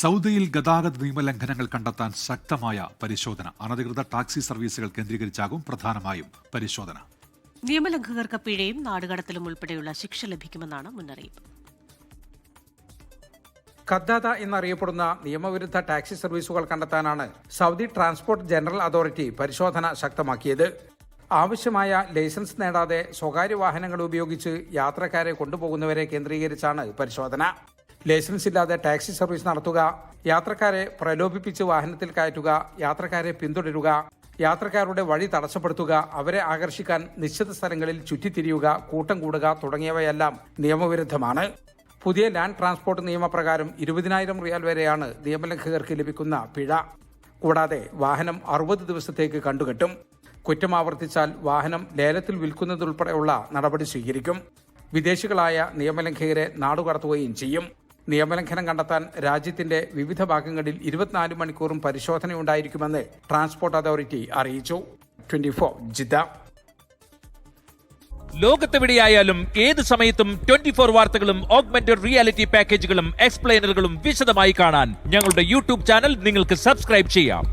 സൗദിയിൽ ഗതാഗത നിയമലംഘനങ്ങൾ കണ്ടെത്താൻ ശക്തമായ പരിശോധന. അനധികൃത ടാക്സി സർവീസുകൾ കേന്ദ്രീകരിച്ചാകും പ്രധാനമായും പരിശോധന. നിയമലംഘകർക്ക് പിഴയും നാടുകടത്തലും ഉൾപ്പെടെയുള്ള ശിക്ഷ ലഭിക്കുമെന്നാണ് മുന്നറിയിപ്പ്. കദ്ദാദ എന്നറിയപ്പെടുന്ന നിയമവിരുദ്ധ ടാക്സി സർവീസുകൾ കണ്ടെത്താനാണ് സൗദി ട്രാൻസ്പോർട്ട് ജനറൽ അതോറിറ്റി പരിശോധന ശക്തമാക്കിയത്. ആവശ്യമായ ലൈസൻസ് നേടാതെ സ്വകാര്യ വാഹനങ്ങൾ ഉപയോഗിച്ച് യാത്രക്കാരെ കൊണ്ടുപോകുന്നവരെ കേന്ദ്രീകരിച്ചാണ് പരിശോധന. ലൈസൻസ് ഇല്ലാതെ ടാക്സി സർവീസ് നടത്തുക യാത്രക്കാരെ പ്രലോഭിപ്പിച്ച് വാഹനത്തിൽ കയറ്റുക യാത്രക്കാരെ പിന്തുടരുക യാത്രക്കാരുടെ വഴി തടസ്സപ്പെടുത്തുക അവരെ ആകർഷിക്കാൻ നിശ്ചിത സ്ഥലങ്ങളിൽ ചുറ്റിത്തിരിയുക കൂട്ടം കൂടുക തുടങ്ങിയവയെല്ലാം നിയമവിരുദ്ധമാണ്. പുതിയ ലാൻഡ് ട്രാൻസ്പോർട്ട് നിയമപ്രകാരം ഇരുപതിനായിരം റിയാൽ വരെയാണ് നിയമലംഘകർക്ക് ലഭിക്കുന്ന പിഴ. കൂടാതെ വാഹനം അറുപത് ദിവസത്തേക്ക് കണ്ടുകെട്ടും. കുറ്റം ആവർത്തിച്ചാൽ വാഹനം ലേലത്തിൽ വിൽക്കുന്നതുൾപ്പെടെയുള്ള നടപടി സ്വീകരിക്കും. വിദേശികളായ നിയമലംഘകരെ നാടുകടത്തുകയും ചെയ്യും. നിയമലംഘനം കണ്ടെത്താൻ രാജ്യത്തിന്റെ വിവിധ ഭാഗങ്ങളിൽ ഇരുപത്തിനാല് മണിക്കൂറും പരിശോധനയുണ്ടായിരിക്കുമെന്ന് ട്രാൻസ്പോർട്ട് അതോറിറ്റി അറിയിച്ചു. ലോകത്തെവിടെയായാലും ഏത് സമയത്തും ട്വന്റി ഫോർ വാർത്തകളും ഓഗ്മെന്റഡ് റിയാലിറ്റി പാക്കേജുകളും എക്സ്പ്ലെയിനറുകളും വിശദമായി കാണാൻ ഞങ്ങളുടെ യൂട്യൂബ് ചാനൽ നിങ്ങൾക്ക് സബ്സ്ക്രൈബ് ചെയ്യാം.